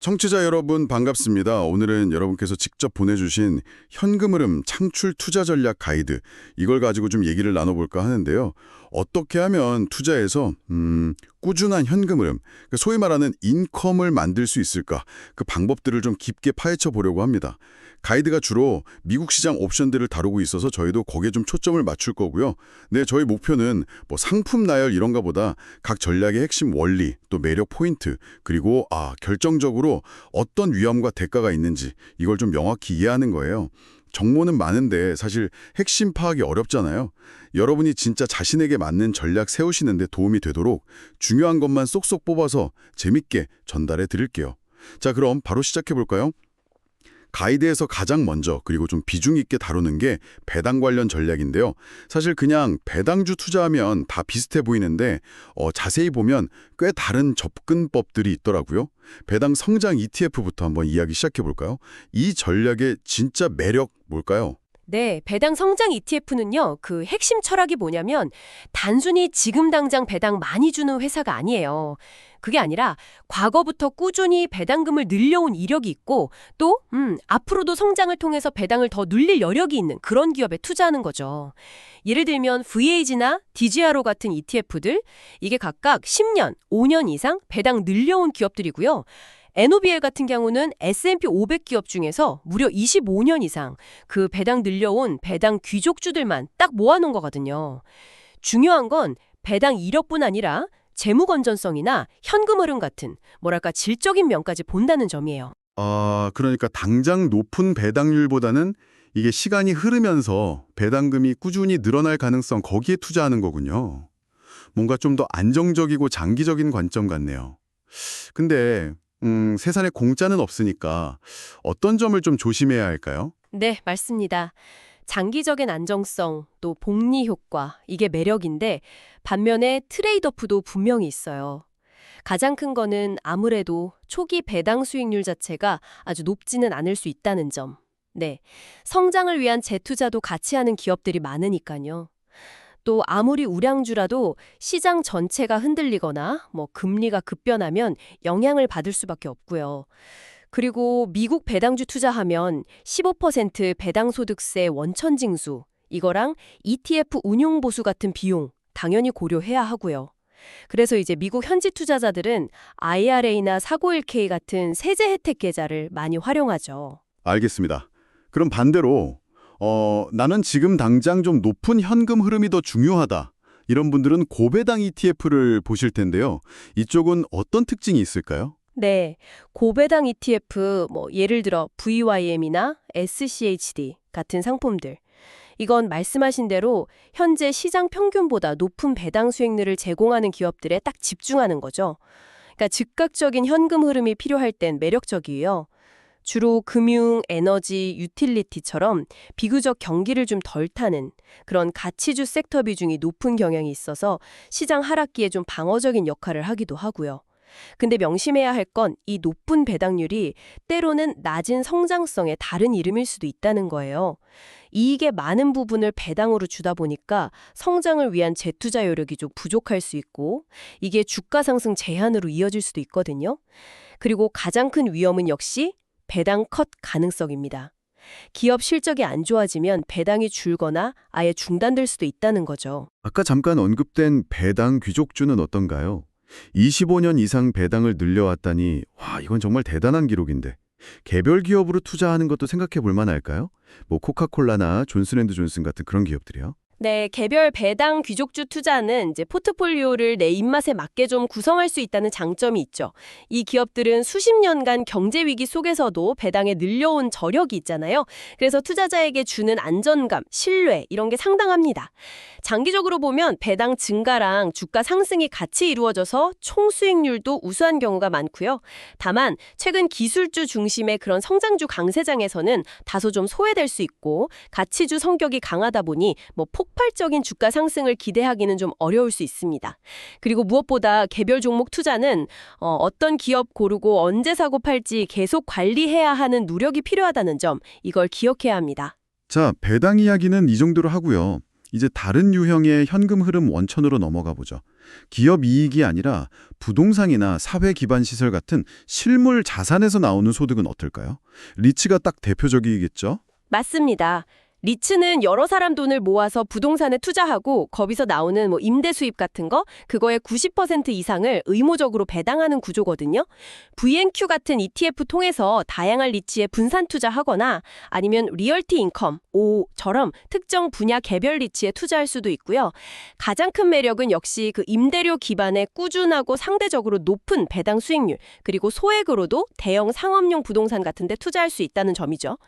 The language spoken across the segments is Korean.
청취자 여러분 반갑습니다. 오늘은 여러분께서 직접 보내주신 현금 흐름 창출 투자 전략 가이드 이걸 가지고 좀 얘기를 나눠볼까 하는데요. 어떻게 하면 투자에서 음, 꾸준한 현금 흐름, 그 소위 말하는 인컴을 만들 수 있을까 그 방법들을 좀 깊게 파헤쳐 보려고 합니다. 가이드가 주로 미국 시장 옵션들을 다루고 있어서 저희도 거기에 좀 초점을 맞출 거고요. 네, 저희 목표는 뭐 상품 나열 이런가 보다 각 전략의 핵심 원리, 또 매력 포인트, 그리고 아, 결정적으로 어떤 위험과 대가가 있는지 이걸 좀 명확히 이해하는 거예요. 정보는 많은데 사실 핵심 파악이 어렵잖아요. 여러분이 진짜 자신에게 맞는 전략 세우시는데 도움이 되도록 중요한 것만 쏙쏙 뽑아서 재밌게 전달해 드릴게요. 자, 그럼 바로 시작해 볼까요? 가이드에서 가장 먼저 그리고 좀 비중 있게 다루는 게 배당 관련 전략인데요. 사실 그냥 배당주 투자하면 다 비슷해 보이는데 어, 자세히 보면 꽤 다른 접근법들이 있더라고요. 배당 성장 ETF부터 한번 이야기 시작해 볼까요? 이 전략의 진짜 매력 뭘까요? 네, 배당 성장 ETF는요, 그 핵심 철학이 뭐냐면, 단순히 지금 당장 배당 많이 주는 회사가 아니에요. 그게 아니라, 과거부터 꾸준히 배당금을 늘려온 이력이 있고, 또, 음, 앞으로도 성장을 통해서 배당을 더 늘릴 여력이 있는 그런 기업에 투자하는 거죠. 예를 들면, VAG나 DGRO 같은 ETF들, 이게 각각 10년, 5년 이상 배당 늘려온 기업들이고요. NOBL 같은 경우는 S&P 500 기업 중에서 무려 25년 이상 그 배당 늘려온 배당 귀족주들만 딱 모아놓은 거거든요. 중요한 건 배당 이력뿐 아니라 재무 건전성이나 현금 흐름 같은 뭐랄까 질적인 면까지 본다는 점이에요. 아, 그러니까 당장 높은 배당률보다는 이게 시간이 흐르면서 배당금이 꾸준히 늘어날 가능성 거기에 투자하는 거군요. 뭔가 좀 더 안정적이고 장기적인 관점 같네요. 근데 음, 세상에 공짜는 없으니까 어떤 점을 좀 조심해야 할까요? 네, 맞습니다. 장기적인 안정성, 또 복리 효과, 이게 매력인데 반면에 트레이드오프도 분명히 있어요. 가장 큰 거는 아무래도 초기 배당 수익률 자체가 아주 높지는 않을 수 있다는 점. 네. 성장을 위한 재투자도 같이 하는 기업들이 많으니까요. 또 아무리 우량주라도 시장 전체가 흔들리거나 뭐 금리가 급변하면 영향을 받을 수밖에 없고요. 그리고 미국 배당주 투자하면 15% 배당소득세 원천징수, 이거랑 ETF 운용 보수 같은 비용 당연히 고려해야 하고요. 그래서 이제 미국 현지 투자자들은 IRA나 491K 같은 세제 혜택 계좌를 많이 활용하죠. 알겠습니다. 그럼 반대로 어, 나는 지금 당장 좀 높은 현금 흐름이 더 중요하다. 이런 분들은 고배당 ETF를 보실 텐데요. 이쪽은 어떤 특징이 있을까요? 네, 고배당 ETF, 뭐 예를 들어 VYM이나 SCHD 같은 상품들. 이건 말씀하신 대로 현재 시장 평균보다 높은 배당 수익률을 제공하는 기업들에 딱 집중하는 거죠. 그러니까 즉각적인 현금 흐름이 필요할 땐 매력적이에요. 주로 금융, 에너지, 유틸리티처럼 비교적 경기를 좀 덜 타는 그런 가치주 섹터 비중이 높은 경향이 있어서 시장 하락기에 좀 방어적인 역할을 하기도 하고요. 근데 명심해야 할 건 이 높은 배당률이 때로는 낮은 성장성의 다른 이름일 수도 있다는 거예요. 이익의 많은 부분을 배당으로 주다 보니까 성장을 위한 재투자 여력이 좀 부족할 수 있고 이게 주가 상승 제한으로 이어질 수도 있거든요. 그리고 가장 큰 위험은 역시 배당 컷 가능성입니다. 기업 실적이 안 좋아지면 배당이 줄거나 아예 중단될 수도 있다는 거죠. 아까 잠깐 언급된 배당 귀족주는 어떤가요? 25년 이상 배당을 늘려왔다니 와 이건 정말 대단한 기록인데 개별 기업으로 투자하는 것도 생각해 볼 만할까요? 뭐 코카콜라나 존슨앤드존슨 같은 그런 기업들이요. 네, 개별 배당 귀족주 투자는 이제 포트폴리오를 내 입맛에 맞게 좀 구성할 수 있다는 장점이 있죠. 이 기업들은 수십 년간 경제 위기 속에서도 배당에 늘려온 저력이 있잖아요. 그래서 투자자에게 주는 안전감, 신뢰 이런 게 상당합니다. 장기적으로 보면 배당 증가랑 주가 상승이 같이 이루어져서 총 수익률도 우수한 경우가 많고요. 다만 최근 기술주 중심의 그런 성장주 강세장에서는 다소 좀 소외될 수 있고 가치주 성격이 강하다 보니 뭐 폭 발적인 주가 상승을 기대하기는 좀 어려울 수 있습니다. 그리고 무엇보다 개별 종목 투자는 어, 어떤 기업 고르고 언제 사고 팔지 계속 관리해야 하는 노력이 필요하다는 점 이걸 기억해야 합니다. 자, 배당 이야기는 이 정도로 하고요. 이제 다른 유형의 현금 흐름 원천으로 넘어가 보죠. 기업 이익이 아니라 부동산이나 사회 기반 시설 같은 실물 자산에서 나오는 소득은 어떨까요? 리츠가 딱 대표적이겠죠? 맞습니다. 리츠는 여러 사람 돈을 모아서 부동산에 투자하고 거기서 나오는 뭐 임대 수입 같은 거 그거의 90% 이상을 의무적으로 배당하는 구조거든요. VNQ 같은 ETF 통해서 다양한 리츠에 분산 투자하거나 아니면 리얼티 인컴 O처럼 특정 분야 개별 리츠에 투자할 수도 있고요. 가장 큰 매력은 역시 그 임대료 기반의 꾸준하고 상대적으로 높은 배당 수익률 그리고 소액으로도 대형 상업용 부동산 같은 데 투자할 수 있다는 점이죠.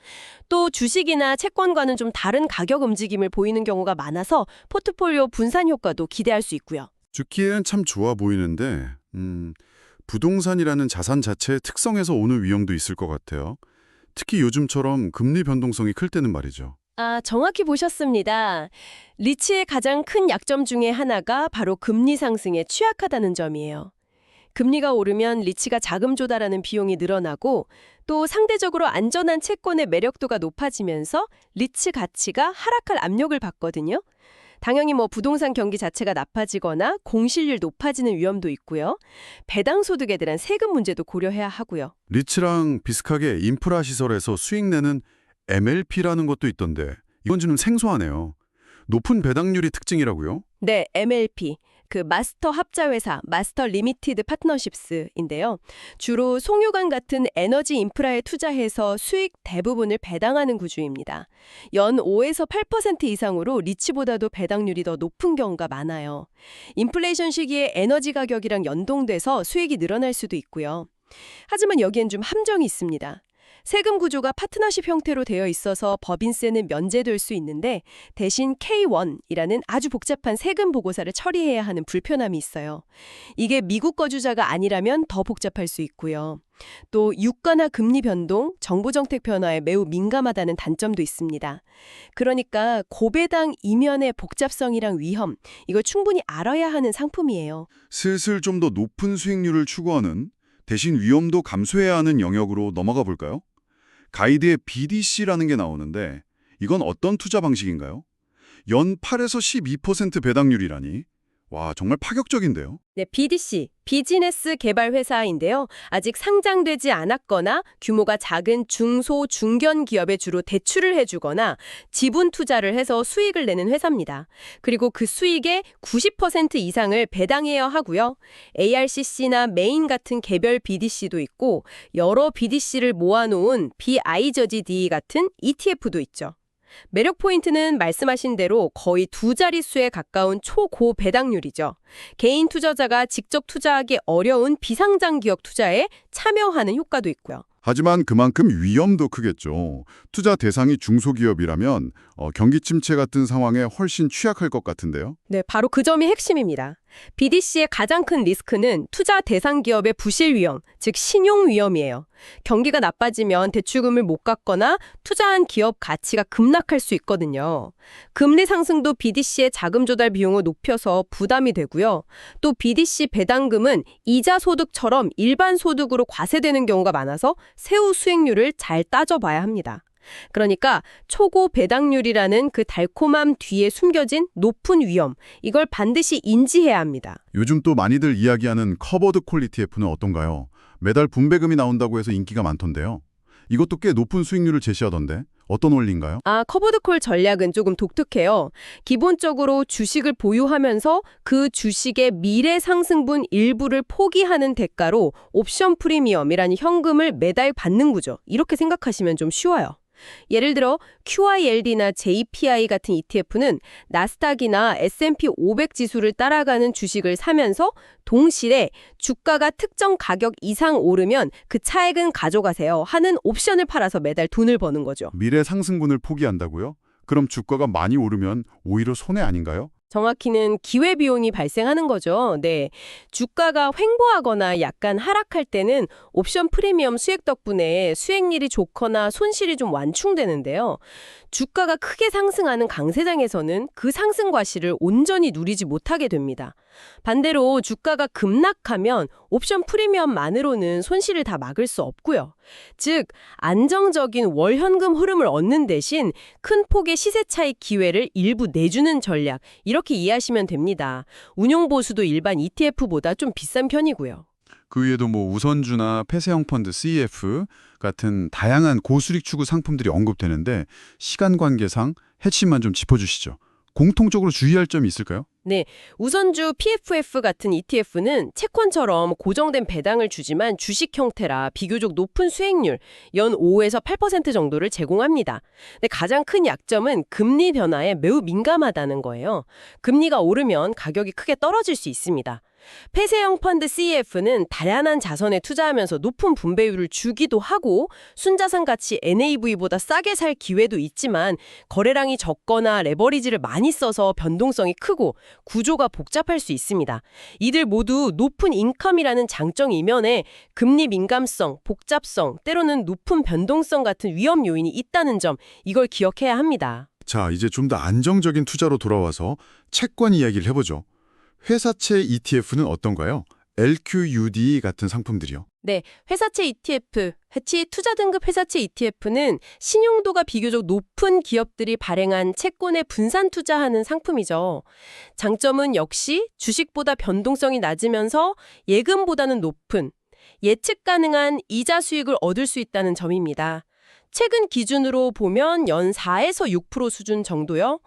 또 주식이나 채권과는 좀 다른 가격 움직임을 보이는 경우가 많아서 포트폴리오 분산 효과도 기대할 수 있고요. 듣기에는 참 좋아 보이는데 음, 부동산이라는 자산 자체의 특성에서 오는 위험도 있을 것 같아요. 특히 요즘처럼 금리 변동성이 클 때는 말이죠. 아, 정확히 보셨습니다. 리츠의 가장 큰 약점 중에 하나가 바로 금리 상승에 취약하다는 점이에요. 금리가 오르면 리츠가 자금 조달하는 비용이 늘어나고 또 상대적으로 안전한 채권의 매력도가 높아지면서 리츠 가치가 하락할 압력을 받거든요. 당연히 뭐 부동산 경기 자체가 나빠지거나 공실률 높아지는 위험도 있고요. 배당 소득에 대한 세금 문제도 고려해야 하고요. 리츠랑 비슷하게 인프라 시설에서 수익 내는 MLP라는 것도 있던데 이건 좀 생소하네요. 높은 배당률이 특징이라고요? 네, MLP. 그 마스터 합자 회사, 마스터 리미티드 파트너십스인데요. 주로 송유관 같은 에너지 인프라에 투자해서 수익 대부분을 배당하는 구조입니다. 연 5에서 8% 이상으로 리츠보다도 배당률이 더 높은 경우가 많아요. 인플레이션 시기에 에너지 가격이랑 연동돼서 수익이 늘어날 수도 있고요. 하지만 여기엔 좀 함정이 있습니다. 세금 구조가 파트너십 형태로 되어 있어서 법인세는 면제될 수 있는데 대신 K1이라는 아주 복잡한 세금 보고서를 처리해야 하는 불편함이 있어요. 이게 미국 거주자가 아니라면 더 복잡할 수 있고요. 또 유가나 금리 변동, 정부 정책 변화에 매우 민감하다는 단점도 있습니다. 그러니까 고배당 이면의 복잡성이랑 위험, 이걸 충분히 알아야 하는 상품이에요. 슬슬 좀 더 높은 수익률을 추구하는 대신 위험도 감수해야 하는 영역으로 넘어가 볼까요? 가이드에 BDC라는 게 나오는데 이건 어떤 투자 방식인가요? 연 8에서 12% 배당률이라니. 와, 정말 파격적인데요. 네, BDC, 비즈니스 개발 회사인데요. 아직 상장되지 않았거나 규모가 작은 중소 중견 기업에 주로 대출을 해주거나 지분 투자를 해서 수익을 내는 회사입니다. 그리고 그 수익의 90% 이상을 배당해야 하고요. ARCC나 메인 같은 개별 BDC도 있고 여러 BDC를 모아놓은 BI저지D 같은 ETF도 있죠. 매력 포인트는 말씀하신 대로 거의 두 자릿수에 가까운 초고 배당률이죠. 개인 투자자가 직접 투자하기 어려운 비상장 기업 투자에 참여하는 효과도 있고요. 하지만 그만큼 위험도 크겠죠. 투자 대상이 중소기업이라면 어, 경기 침체 같은 상황에 훨씬 취약할 것 같은데요. 네, 바로 그 점이 핵심입니다. BDC의 가장 큰 리스크는 투자 대상 기업의 부실 위험, 즉 신용 위험이에요. 경기가 나빠지면 대출금을 못 갚거나 투자한 기업 가치가 급락할 수 있거든요. 금리 상승도 BDC의 자금 조달 비용을 높여서 부담이 되고요. 또 BDC 배당금은 이자 소득처럼 일반 소득으로 과세되는 경우가 많아서 세후 수익률을 잘 따져봐야 합니다. 그러니까 초고 배당률이라는 그 달콤함 뒤에 숨겨진 높은 위험, 이걸 반드시 인지해야 합니다. 요즘 또 많이들 이야기하는 커버드 콜 ETF는 어떤가요? 매달 분배금이 나온다고 해서 인기가 많던데요. 이것도 꽤 높은 수익률을 제시하던데 어떤 원리인가요? 아, 커버드콜 전략은 조금 독특해요. 기본적으로 주식을 보유하면서 그 주식의 미래 상승분 일부를 포기하는 대가로 옵션 프리미엄이라는 현금을 매달 받는 구조. 이렇게 생각하시면 좀 쉬워요. 예를 들어 QILD나 JPI 같은 ETF는 나스닥이나 S&P 500 지수를 따라가는 주식을 사면서 동시에 주가가 특정 가격 이상 오르면 그 차액은 가져가세요 하는 옵션을 팔아서 매달 돈을 버는 거죠. 미래 상승분을 포기한다고요? 그럼 주가가 많이 오르면 오히려 손해 아닌가요? 정확히는 기회 비용이 발생하는 거죠. 네. 주가가 횡보하거나 약간 하락할 때는 옵션 프리미엄 수익 덕분에 수익률이 좋거나 손실이 좀 완충되는데요. 주가가 크게 상승하는 강세장에서는 그 상승 과실을 온전히 누리지 못하게 됩니다. 반대로 주가가 급락하면 옵션 프리미엄만으로는 손실을 다 막을 수 없고요. 즉, 안정적인 월 현금 흐름을 얻는 대신 큰 폭의 시세 차익 기회를 일부 내주는 전략, 이렇게 이해하시면 됩니다. 운용 보수도 일반 ETF보다 좀 비싼 편이고요. 그 위에도 뭐 우선주나 폐쇄형 펀드 CEF 같은 다양한 고수익 추구 상품들이 언급되는데 시간 관계상 핵심만 좀 짚어주시죠. 공통적으로 주의할 점이 있을까요? 우선주 PFF 같은 ETF는 채권처럼 고정된 배당을 주지만 주식 형태라 비교적 높은 수익률, 연 5에서 8% 정도를 제공합니다. 근데 가장 큰 약점은 금리 변화에 매우 민감하다는 거예요. 금리가 오르면 가격이 크게 떨어질 수 있습니다. 폐쇄형 펀드 CEF는 다양한 자선에 투자하면서 높은 분배율을 주기도 하고 순자산 가치 NAV보다 싸게 살 기회도 있지만 거래량이 적거나 레버리지를 많이 써서 변동성이 크고 구조가 복잡할 수 있습니다. 이들 모두 높은 인컴이라는 장점 이면에 금리 민감성, 복잡성, 때로는 높은 변동성 같은 위험 요인이 있다는 점 이걸 기억해야 합니다. 자, 이제 좀 더 안정적인 투자로 돌아와서 채권 이야기를 해보죠. 회사채 ETF는 어떤가요? LQUD 같은 상품들이요. 네, 회사채 ETF, 해치 투자 등급 회사채 ETF는 신용도가 비교적 높은 기업들이 발행한 채권에 분산 투자하는 상품이죠. 장점은 역시 주식보다 변동성이 낮으면서 예금보다는 높은 예측 가능한 이자 수익을 얻을 수 있다는 점입니다. 최근 기준으로 보면 연 4에서 6% 수준 정도요.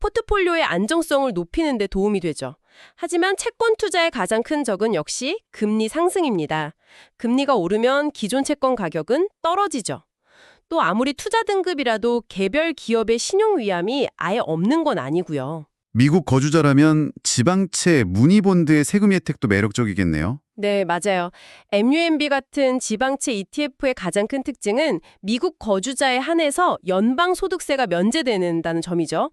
포트폴리오의 안정성을 높이는 데 도움이 되죠. 하지만 채권 투자의 가장 큰 적은 역시 금리 상승입니다. 금리가 오르면 기존 채권 가격은 떨어지죠. 또 아무리 투자 등급이라도 개별 기업의 신용 위험이 아예 없는 건 아니고요. 미국 거주자라면 지방채 무니본드의 세금 혜택도 매력적이겠네요. 네, 맞아요. MUMB 같은 지방채 ETF의 가장 큰 특징은 미국 거주자에 한해서 연방소득세가 면제되는다는 점이죠.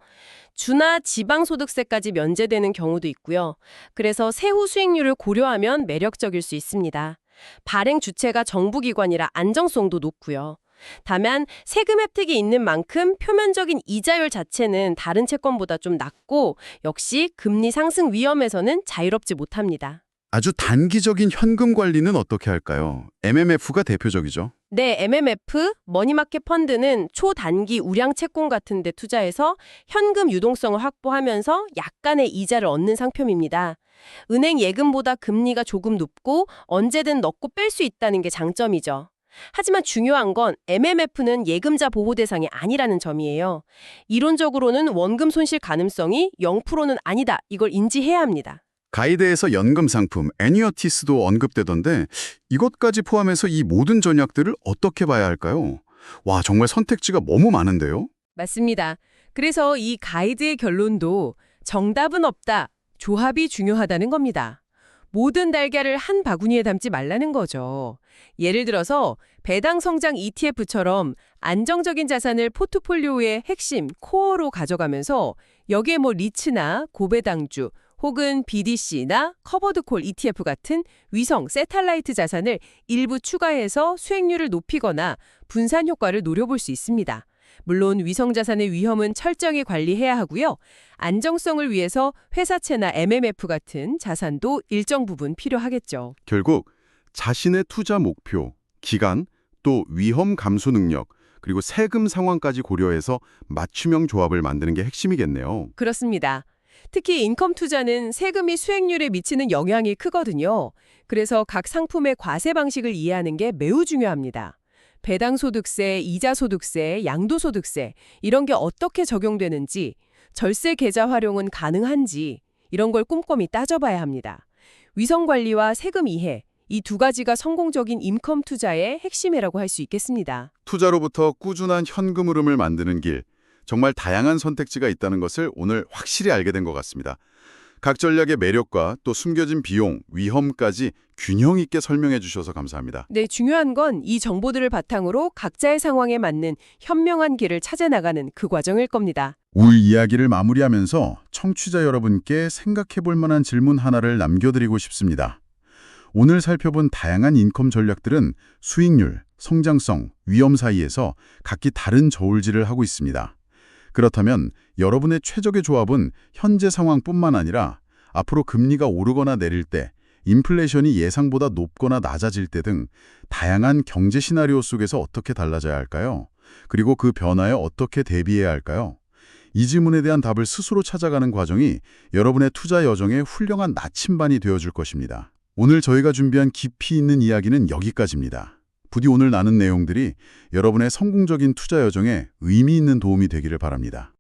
주나 지방소득세까지 면제되는 경우도 있고요. 그래서 세후 수익률을 고려하면 매력적일 수 있습니다. 발행 주체가 정부기관이라 안정성도 높고요. 다만 세금 혜택이 있는 만큼 표면적인 이자율 자체는 다른 채권보다 좀 낮고 역시 금리 상승 위험에서는 자유롭지 못합니다. 아주 단기적인 현금 관리는 어떻게 할까요? MMF가 대표적이죠. 네, MMF, 머니마켓 펀드는 초단기 우량 채권 같은 데 투자해서 현금 유동성을 확보하면서 약간의 이자를 얻는 상품입니다. 은행 예금보다 금리가 조금 높고 언제든 넣고 뺄 수 있다는 게 장점이죠. 하지만 중요한 건 MMF는 예금자 보호 대상이 아니라는 점이에요. 이론적으로는 원금 손실 가능성이 0%는 아니다. 이걸 인지해야 합니다. 가이드에서 연금 상품, 애니어티스도 언급되던데 이것까지 포함해서 이 모든 전략들을 어떻게 봐야 할까요? 와, 정말 선택지가 너무 많은데요? 맞습니다. 그래서 이 가이드의 결론도 정답은 없다. 조합이 중요하다는 겁니다. 모든 달걀을 한 바구니에 담지 말라는 거죠. 예를 들어서 배당 성장 ETF처럼 안정적인 자산을 포트폴리오의 핵심 코어로 가져가면서 여기에 뭐 리츠나 고배당주 혹은 BDC나 커버드콜 ETF 같은 위성 세탈라이트 자산을 일부 추가해서 수익률을 높이거나 분산 효과를 노려볼 수 있습니다. 물론 위성 자산의 위험은 철저히 관리해야 하고요. 안정성을 위해서 회사채나 MMF 같은 자산도 일정 부분 필요하겠죠. 결국 자신의 투자 목표, 기간, 또 위험 감소 능력, 그리고 세금 상황까지 고려해서 맞춤형 조합을 만드는 게 핵심이겠네요. 그렇습니다. 특히 인컴 투자는 세금이 수익률에 미치는 영향이 크거든요. 그래서 각 상품의 과세 방식을 이해하는 게 매우 중요합니다. 배당소득세, 이자소득세, 양도소득세 이런 게 어떻게 적용되는지, 절세 계좌 활용은 가능한지 이런 걸 꼼꼼히 따져봐야 합니다. 위성관리와 세금 이해, 이 두 가지가 성공적인 인컴 투자의 핵심이라고 할 수 있겠습니다. 투자로부터 꾸준한 현금 흐름을 만드는 길, 정말 다양한 선택지가 있다는 것을 오늘 확실히 알게 된 것 같습니다. 각 전략의 매력과 또 숨겨진 비용, 위험까지 균형 있게 설명해 주셔서 감사합니다. 네, 중요한 건 이 정보들을 바탕으로 각자의 상황에 맞는 현명한 길을 찾아 나가는 그 과정일 겁니다. 오늘 이야기를 마무리하면서 청취자 여러분께 생각해 볼 만한 질문 하나를 남겨드리고 싶습니다. 오늘 살펴본 다양한 인컴 전략들은 수익률, 성장성, 위험 사이에서 각기 다른 저울질을 하고 있습니다. 그렇다면 여러분의 최적의 조합은 현재 상황뿐만 아니라 앞으로 금리가 오르거나 내릴 때, 인플레이션이 예상보다 높거나 낮아질 때 등 다양한 경제 시나리오 속에서 어떻게 달라져야 할까요? 그리고 그 변화에 어떻게 대비해야 할까요? 이 질문에 대한 답을 스스로 찾아가는 과정이 여러분의 투자 여정에 훌륭한 나침반이 되어줄 것입니다. 오늘 저희가 준비한 깊이 있는 이야기는 여기까지입니다. 부디 오늘 나눈 내용들이 여러분의 성공적인 투자 여정에 의미 있는 도움이 되기를 바랍니다.